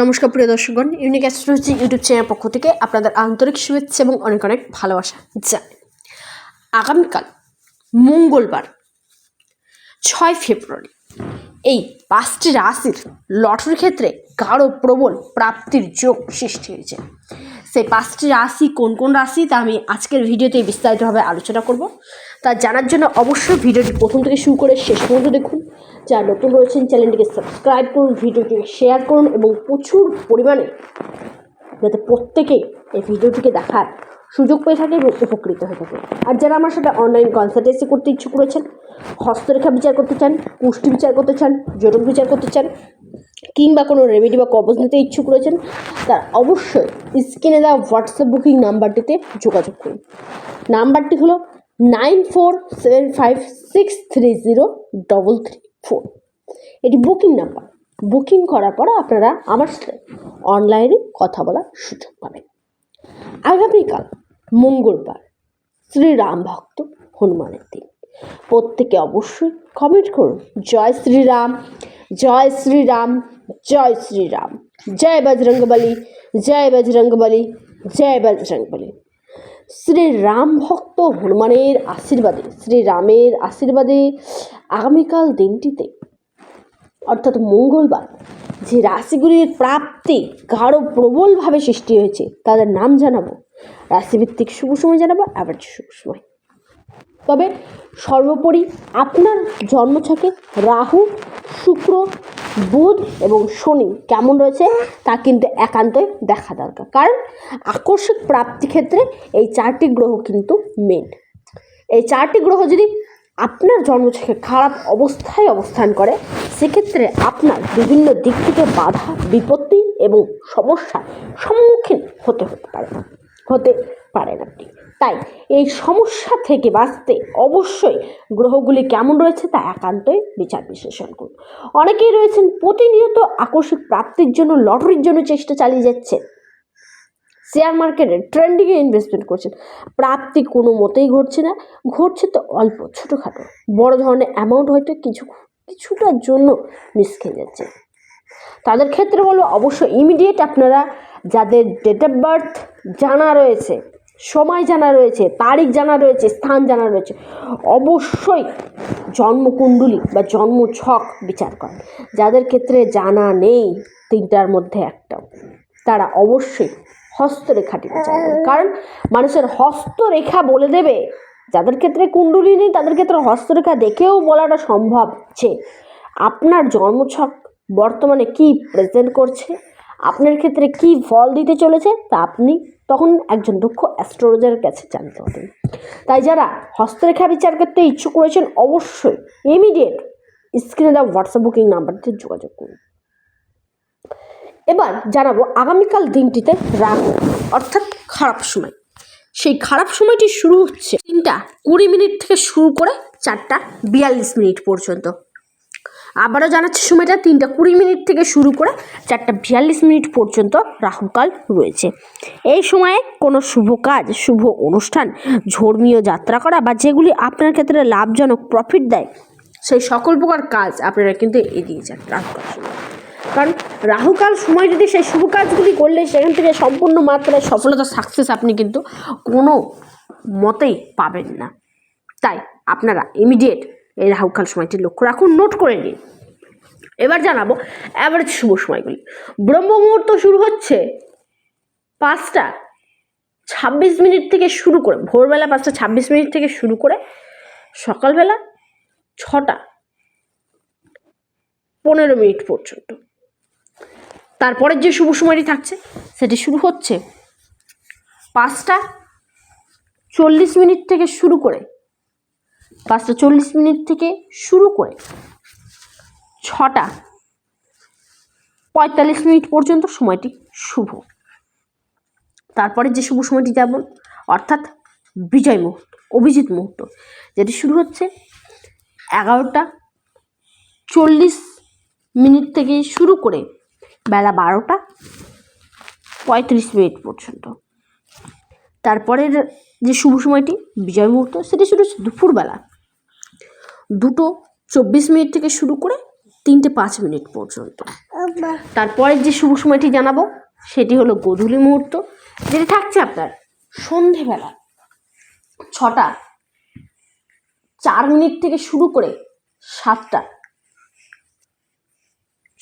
নমস্কার প্রিয় দর্শকগণ ইউনিক অ্যাস্ট্রোলজি ইউটিউব চ্যানেল পক্ষ থেকে আপনাদের আন্তরিক শুভেচ্ছা এবং অনেক অনেক ভালোবাসা জানাই। আগামীকাল, মঙ্গলবার, ছয় ফেব্রুয়ারি, এই পাঁচটি রাশির লটারির ক্ষেত্রে গাঢ় প্রবল প্রাপ্তির যোগ সৃষ্টি হয়েছে। সেই পাঁচটি রাশি কোন কোন রাশি, তা আমি আজকের ভিডিওতে বিস্তারিতভাবে আলোচনা করব। তা জানার জন্য অবশ্যই ভিডিওটি প্রথম থেকে শুরু করে শেষ পর্যন্ত দেখুন। যারা নতুন রয়েছেন, চ্যানেলটিকে সাবস্ক্রাইব করুন, ভিডিওটিকে শেয়ার করুন এবং প্রচুর পরিমাণে যাতে প্রত্যেকেই এই ভিডিওটিকে দেখার সুযোগ পেয়ে থাকে এবং উপকৃত হয়ে থাকে। আর যারা আমার সাথে অনলাইন কনসালটেন্সি করতে ইচ্ছুক করেছেন হস্তরেখা বিচার করতে চান পুষ্টি বিচার করতে চান জটক বিচার করতে চান, কিংবা কোনো রেমেডি বা কবজ নিতে ইচ্ছুক রয়েছেন, তার অবশ্যই স্ক্রিনে দেওয়া হোয়াটসঅ্যাপ বুকিং নাম্বারটিতে যোগাযোগ করুন। নাম্বারটি হলো nine four seven five six three zero double three four এটি বুকিং নাম্বার। বুকিং করার পর আপনারা আমার সাথে অনলাইনে কথা বলার সুযোগ পাবেন। আগামীকাল মঙ্গলবার শ্রীরাম ভক্ত হনুমানের দিন। প্রত্যেকে অবশ্যই কমেন্ট করুন। জয় শ্রীরাম জয় শ্রীরাম জয় শ্রীরাম জয় বজরঙ্গবলী জয় বজরঙ্গবলী জয় বজরঙ্গবলী শ্রীরাম ভক্ত হনুমানের আশীর্বাদে, শ্রীরামের আশীর্বাদে আগামীকাল দিনটিতে, অর্থাৎ মঙ্গলবার, যে রাশিগুলির প্রাপ্তি গাঢ় প্রবলভাবে সৃষ্টি হয়েছে, তাদের নাম জানাব। রাশিভিত্তিক শুভ সময় জানাব, আবার শুভ সময়। তবে সর্বোপরি আপনার জন্মছকে রাহু, শুক্র বুধ এবং শনি কেমন রয়েছে তা কিন্তু একান্তই দেখা দরকার। কারণ আকস্মিক প্রাপ্তি ক্ষেত্রে এই চারটি গ্রহ কিন্তু মেন এই চারটি গ্রহ যদি আপনার জন্ম থেকে খারাপ অবস্থায় অবস্থান করে, সেক্ষেত্রে আপনার বিভিন্ন দিক থেকে বাধা, বিপত্তি এবং সমস্যার সম্মুখীন হতে হতে পারে। হতে পারেন আপনি। তাই এই সমস্যা থেকে বাঁচতে অবশ্যই গ্রহগুলি কেমন রয়েছে তা একান্তই বিচার বিশ্লেষণ করুন। অনেকেই রয়েছেন প্রতিনিয়ত আকস্মিক প্রাপ্তির জন্য, লটারির জন্য চেষ্টা চালিয়ে যাচ্ছে শেয়ার মার্কেটে ট্রেন্ডিংয়ে ইনভেস্টমেন্ট করছেন। প্রাপ্তি কোনো মতেই ঘটছে না, ঘটছে তো অল্প, ছোটোখাটো। বড় ধরনের অ্যামাউন্ট হয়তো কিছু কিছুটার জন্য মিস খেয়ে যাচ্ছে তাদের ক্ষেত্রে বলব, অবশ্যই ইমিডিয়েট আপনারা যাদের ডেট অফ বার্থ জানা রয়েছে সময় জানা রয়েছে, তারিখ জানা রয়েছে, স্থান জানা রয়েছে। অবশ্যই জন্মকুণ্ডলী বা জন্ম ছক বিচার করেন। যাদের ক্ষেত্রে জানা নেই, তিনটার মধ্যে একটাও তারা অবশ্যই হস্তরেখাটি বিচার করুন। কারণ মানুষের হস্তরেখা বলে দেবে, যাদের ক্ষেত্রে কুণ্ডলী নেই, তাদের ক্ষেত্রে হস্তরেখা দেখেও বলাটা সম্ভব যে আপনার জন্মছক বর্তমানে কি প্রেজেন্ট করছে, আপনার ক্ষেত্রে কি ফল দিতে চলেছে, তা আপনি তখন একজন দক্ষ অ্যাস্ট্রোলজারের কাছে জানতে হবেন তাই যারা হস্তরেখা বিচার করতে ইচ্ছুক রয়েছেন, অবশ্যই ইমিডিয়েট স্ক্রিনে দেওয়া হোয়াটসঅ্যাপ বুকিং নাম্বারটিতে যোগাযোগ করুন। এবার জানাব আগামীকাল দিনটিতে রাহু, অর্থাৎ খারাপ সময়। সেই খারাপ সময়টি শুরু হচ্ছে তিনটা কুড়ি মিনিট থেকে শুরু করে চারটা বিয়াল্লিশ মিনিট পর্যন্ত। আবারও জানাচ্ছি সময়টা তিনটা কুড়ি মিনিট থেকে শুরু করে চারটা বিয়াল্লিশ মিনিট পর্যন্ত রাহুকাল রয়েছে। এই সময়ে কোনো শুভ কাজ, শুভ অনুষ্ঠান, ধর্মীয় যাত্রা করা বা যেগুলি আপনার ক্ষেত্রে লাভজনক প্রফিট দেয়, সেই সকল প্রকার কাজ আপনারা কিন্তু এগিয়ে যান রাহুকাল কারণ রাহুকাল সময় যদি সেই শুভ কাজগুলি করলে সেখান থেকে সম্পূর্ণ মাত্রায় সফলতা সাকসেস আপনি কিন্তু কোনো মতেই পাবেন না। তাই আপনারা ইমিডিয়েট এই রাহুকাল সময়টি লক্ষ্য রাখুন, নোট করে নিন। এবার জানাব অ্যাভারেজ শুভ সময়গুলি। ব্রহ্ম মুহূর্ত শুরু হচ্ছে পাঁচটা ছাব্বিশ মিনিট থেকে শুরু করে, ভোরবেলা পাঁচটা ছাব্বিশ মিনিট থেকে শুরু করে সকালবেলা ছটা পনেরো মিনিট পর্যন্ত। তারপরের যে শুভ সময়টি থাকছে, সেটি শুরু হচ্ছে পাঁচটা চল্লিশ মিনিট থেকে শুরু করে পাঁচটা চল্লিশ মিনিট থেকে শুরু করে ছটা পঁয়তাল্লিশ মিনিট পর্যন্ত সময়টি শুভ। তারপরে যে শুভ সময়টি যেমন অর্থাৎ বিজয় মুহূর্ত, অভিজিৎ মুহূর্ত, যেটি শুরু হচ্ছে এগারোটা চল্লিশ মিনিট থেকে শুরু করে বেলা বারোটা পঁয়ত্রিশ মিনিট পর্যন্ত। তারপরের যে শুভ সময়টি বিজয় মুহূর্ত সেটি শুরু হচ্ছে দুপুরবেলা। দুটো চব্বিশ মিনিট থেকে শুরু করে তিনটে পাঁচ মিনিট পর্যন্ত। তারপরের যে শুভ সময়টি জানাব সেটি হলো গোধূলি মুহূর্ত যেটি থাকছে আপনার সন্ধেবেলা ছটা। চার মিনিট থেকে শুরু করে সাতটা।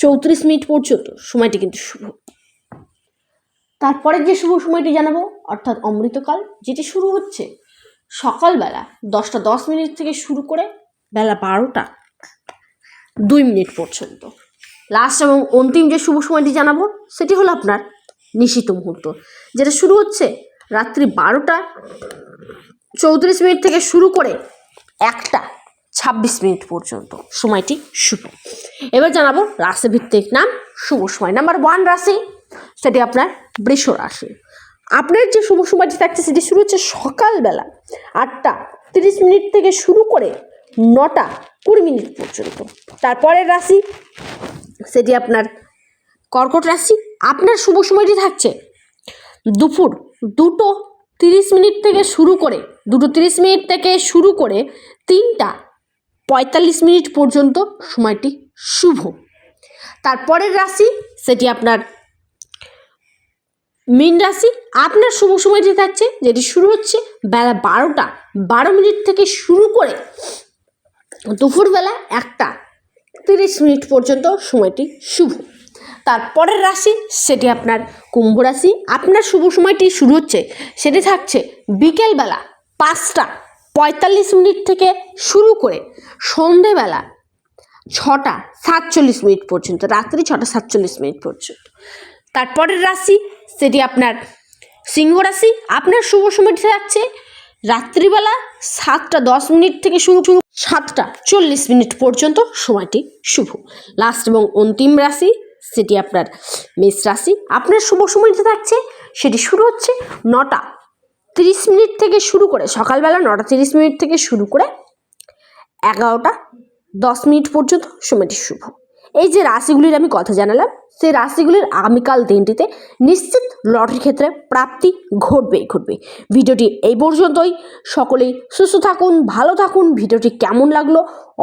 চৌত্রিশ মিনিট পর্যন্ত সময়টি কিন্তু শুভ তারপরের যে শুভ সময়টি জানাব, অর্থাৎ অমৃতকাল, যেটি শুরু হচ্ছে সকালবেলা দশটা দশ মিনিট থেকে শুরু করে বেলা বারোটা দুই মিনিট পর্যন্ত। লাস্ট এবং অন্তিম যে শুভ সময়টি জানাব, সেটি হলো আপনার নিশিত মুহূর্ত, যেটা শুরু হচ্ছে রাত্রি বারোটা চৌত্রিশ মিনিট থেকে শুরু করে একটা ছাব্বিশ মিনিট পর্যন্ত সময়টি শুভ এবার জানাব রাশিভিত্তিক নাম, শুভ সময়। নাম্বার ওয়ান রাশি, সেটি আপনার বৃষ রাশি আপনার যে শুভ সময়টি থাকছে সেটি শুরু হচ্ছে সকালবেলা আটটা তিরিশ মিনিট থেকে শুরু করে নটা কুড়ি মিনিট পর্যন্ত। তারপরের রাশি, সেটি আপনার কর্কট রাশি। আপনার শুভ সময়টি থাকছে দুপুর দুটো তিরিশ মিনিট থেকে শুরু করে, দুটো তিরিশ মিনিট থেকে শুরু করে তিনটা পঁয়তাল্লিশ মিনিট পর্যন্ত সময়টি শুভ। তারপরের রাশি, সেটি আপনার মীন রাশি, আপনার শুভ সময়টি থাকছে, যেটি শুরু হচ্ছে বেলা বারোটা, বারো মিনিট থেকে শুরু করে দুপুরবেলা একটা তিরিশ মিনিট পর্যন্ত সময়টি শুভ। তারপরের রাশি, সেটি আপনার কুম্ভ রাশি, আপনার শুভ সময়টি শুরু হচ্ছে, সেটি থাকছে বিকেলবেলা পাঁচটা পঁয়তাল্লিশ মিনিট থেকে শুরু করে সন্ধেবেলা ছটা সাতচল্লিশ মিনিট পর্যন্ত, রাত্রি ছটা সাতচল্লিশ মিনিট পর্যন্ত। তারপরের রাশি সেটি আপনার সিংহ রাশি, আপনার শুভ সময়টি থাকছে রাত্রিবেলা সাতটা দশ মিনিট থেকে শুরু শুরু সাতটা চল্লিশ মিনিট পর্যন্ত সময়টি শুভ। লাস্ট এবং অন্তিম রাশি, সেটি আপনার মেষ রাশি। আপনার শুভ সময়টি থাকছে সেটি শুরু হচ্ছে নটা তিরিশ মিনিট থেকে শুরু করে, সকালবেলা নটা তিরিশ মিনিট থেকে শুরু করে এগারোটা দশ মিনিট পর্যন্ত সময়টি শুভ। এই যে রাশিগুলির আমি কথা জানালাম, সেই রাশিগুলির আগামীকাল দিনটিতে নিশ্চিত লটারির ক্ষেত্রে প্রাপ্তি ঘটবেই ঘটবে। ভিডিওটি এই পর্যন্তই। সকলেই সুস্থ থাকুন, ভালো থাকুন। ভিডিওটি কেমন লাগল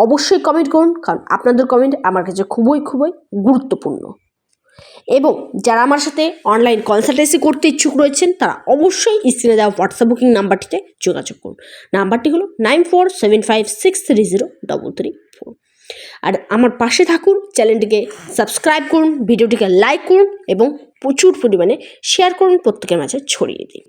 অবশ্যই কমেন্ট করুন, কারণ আপনাদের কমেন্ট আমার কাছে খুবই খুবই গুরুত্বপূর্ণ। এবং যারা আমার সাথে অনলাইন কনসালটেন্সি করতে ইচ্ছুক রয়েছেন, তারা অবশ্যই স্ক্রিনে দেওয়া হোয়াটসঅ্যাপ বুকিং নাম্বারটিতে যোগাযোগ করুন। নাম্বারটি হলো nine four seven five six three zero double three four আর আমার পাশে থাকুন, চ্যানেলটিকে সাবস্ক্রাইব করুন, ভিডিওটিকে লাইক করুন এবং প্রচুর পরিমাণে শেয়ার করুন, প্রত্যেকের মাঝে ছড়িয়ে দিন।